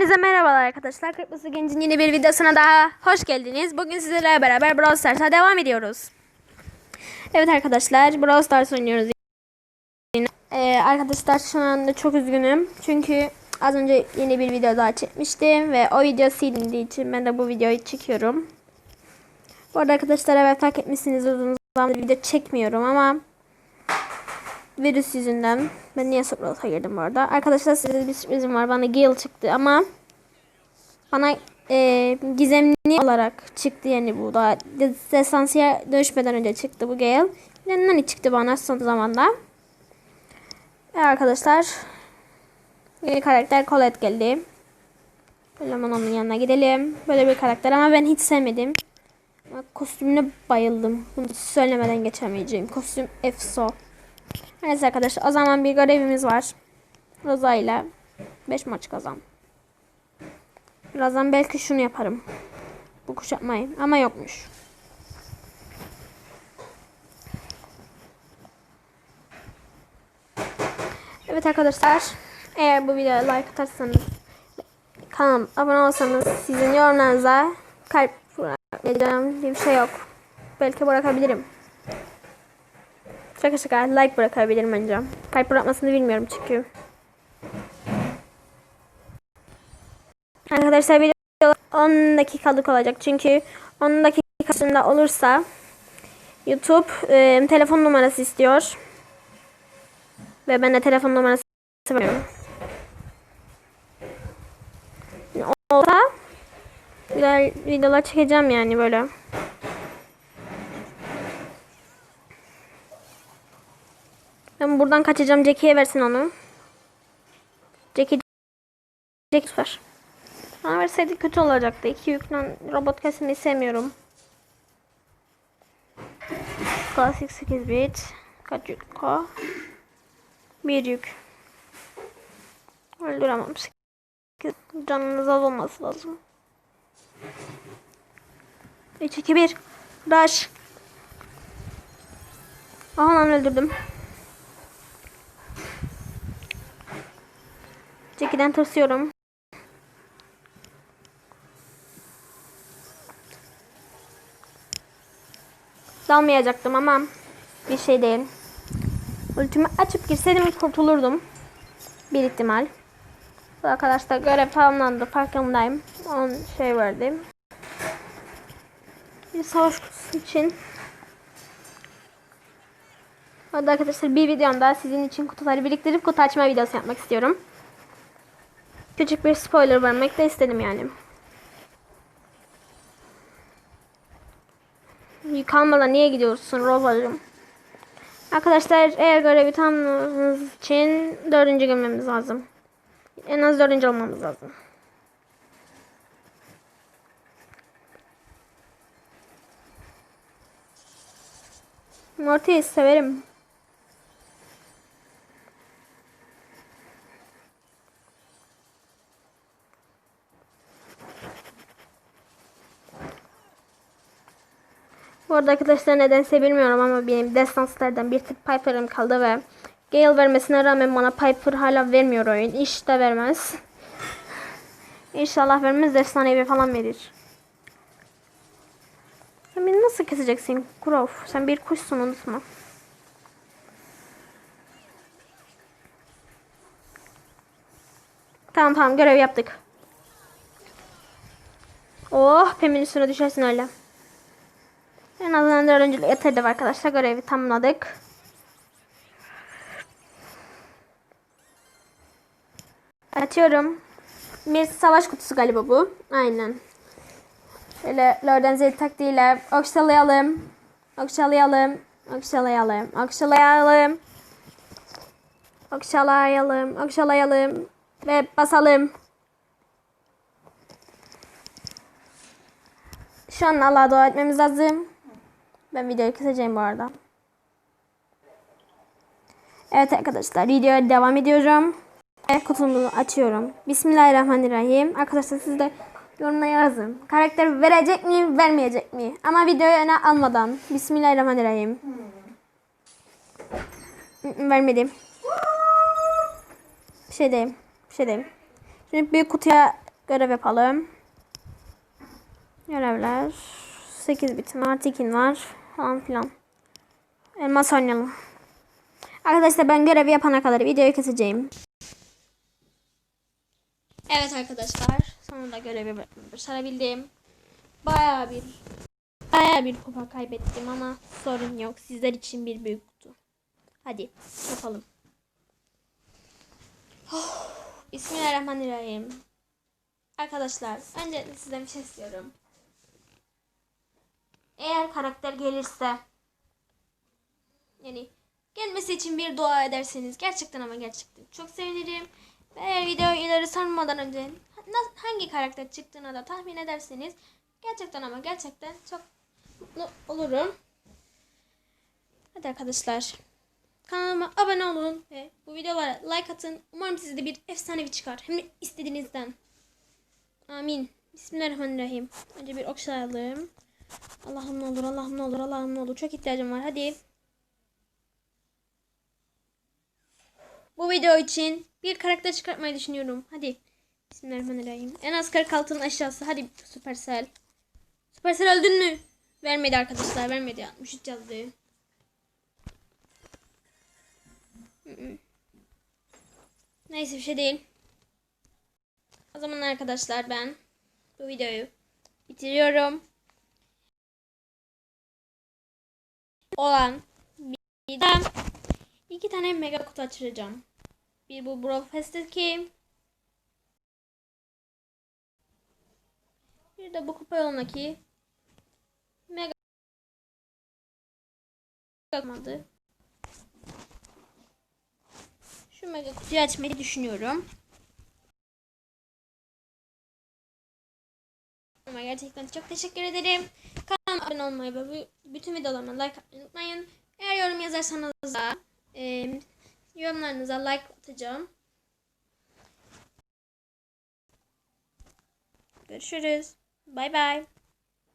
Hepinize merhabalar arkadaşlar. Kırmızı Genc'in yeni bir videosuna daha hoş geldiniz. Bugün sizlerle beraber Brawl Stars'a devam ediyoruz. Evet arkadaşlar Brawl Stars oynuyoruz. Ee, arkadaşlar şu anda çok üzgünüm. Çünkü az önce yeni bir video daha çekmiştim. Ve o video silindiği için ben de bu videoyu çekiyorum. Bu arada arkadaşlar evet fark etmişsiniz uzun zamandır video çekmiyorum ama virüs yüzünden ben niye Sopralot'a girdim bu arada. Arkadaşlar size bir sürprizim var. Bana Gale çıktı ama bana e, gizemli olarak çıktı yani bu da desansiye dönüşmeden önce çıktı bu Gale. Nani çıktı bana son zamanda. Ve arkadaşlar yeni karakter Colette geldi. Böyle hemen onun yanına gidelim. Böyle bir karakter ama ben hiç sevmedim. Ama Kostümüne bayıldım. Bunu söylemeden geçemeyeceğim. Kostüm efso. Neyse arkadaşlar o zaman bir görevimiz var. Roza ile 5 maç kazan. Birazdan belki şunu yaparım. Bu kuşatmayı ama yokmuş. Evet arkadaşlar eğer bu videoya like atarsanız kanalıma abone olsanız sizin yorumlarınıza kalp bırakacağım diye bir şey yok. Belki bırakabilirim. Şaka şaka like bırakabilirim önce. Kalp bırakmasını bilmiyorum çünkü. Arkadaşlar video 10 dakikalık olacak çünkü 10 dakikasında olursa YouTube e, telefon numarası istiyor. Ve ben de telefon numarası vermiyorum. Olsa güzel videolar çekeceğim yani böyle. Ben buradan kaçacağım. Jackie'ye versin onu. Jackie Jackie ver. Bana verseydi kötü olacaktı. İki yüklen robot kesmeyi sevmiyorum. Klasik 8 bit. Kaç yük o? Bir yük. Öldüremem. Canınız az olması lazım. 3 2 1 Rush. Aha lan öldürdüm. Jackie'den tırsıyorum. Dalmayacaktım ama bir şey değil. Ultimi açıp girseydim kurtulurdum. Bir ihtimal. Arkadaşlar görev tamamlandı. Farkındayım. 10 şey verdim. Bir savaş kutusu için. Hadi arkadaşlar bir videomda sizin için kutuları biriktirip kutu açma videosu yapmak istiyorum. Küçük bir spoiler vermek de istedim yani. Yıkanmadan niye gidiyorsun Roza'cığım? Arkadaşlar eğer görevi tamamlamamız için dördüncü girmemiz lazım. En az dördüncü olmamız lazım. Morty'yi severim. Bu arada arkadaşlar nedense bilmiyorum ama benim destanslardan bir tık Piper'ım kaldı ve Gale vermesine rağmen bana Piper hala vermiyor oyun. İşte vermez. İnşallah vermez efsanevi falan verir. Sen beni nasıl keseceksin Crow? Sen bir kuşsun unutma. Tamam tamam görev yaptık. Oh Pem'in üstüne düşersin öyle. En azından dördüncü yeterli arkadaşlar. Görevi tamamladık. Açıyorum. Bir savaş kutusu galiba bu. Aynen. Şöyle Lorden Zed taktiğiyle okşalayalım. Okşalayalım. Okşalayalım. Okşalayalım. Okşalayalım. Okşalayalım. Ve basalım. Şu an Allah'a dua etmemiz lazım. Ben videoyu keseceğim bu arada. Evet arkadaşlar videoya devam ediyorum. Evet kutumu açıyorum. Bismillahirrahmanirrahim. Arkadaşlar siz de yorumlara yazın. Karakter verecek mi vermeyecek mi? Ama videoyu öne almadan. Bismillahirrahmanirrahim. Hmm. Vermedim. Bir şey diyeyim. Bir şey diyeyim. Şimdi büyük kutuya Görev yapalım. Görevler. 8 bitim var. Tikin var. Falan filan. Elmas oynayalım. Arkadaşlar ben görevi yapana kadar videoyu keseceğim. Evet arkadaşlar. Sonunda görevi başarabildim. Bayağı bir bayağı bir kupa kaybettim ama sorun yok. Sizler için bir büyük kutu. Hadi yapalım. Oh, Bismillahirrahmanirrahim. Arkadaşlar önce sizden bir şey istiyorum. Eğer karakter gelirse yani gelmesi için bir dua ederseniz gerçekten ama gerçekten çok sevinirim. Ve eğer videoyu ileri sarmadan önce hangi karakter çıktığını da tahmin ederseniz gerçekten ama gerçekten çok mutlu olurum. Hadi arkadaşlar. Kanalıma abone olun ve bu videolara like atın. Umarım size de bir efsanevi çıkar. Hem de istediğinizden. Amin. Bismillahirrahmanirrahim. Önce bir okşayalım. Allah'ım ne olur, Allah'ım ne olur, Allah'ım ne olur. Çok ihtiyacım var. Hadi. Bu video için bir karakter çıkartmayı düşünüyorum. Hadi. Bismillahirrahmanirrahim. En az 46'ın aşağısı. Hadi Supercell. Supercell öldün mü? Vermedi arkadaşlar. Vermedi. 63 yazdı. Neyse bir şey değil. O zaman arkadaşlar ben bu videoyu bitiriyorum. Olan bir iki tane mega kutu açacağım. Bir bu Brawl Fest'teki bir de bu kupa yolundaki mega olmadı. Şu mega kutuyu açmayı düşünüyorum. Ama gerçekten çok teşekkür ederim. Abone olmayı ve bütün videolarıma like atmayı unutmayın. Eğer yorum yazarsanız da e, yorumlarınıza like atacağım. Görüşürüz. Bay bay.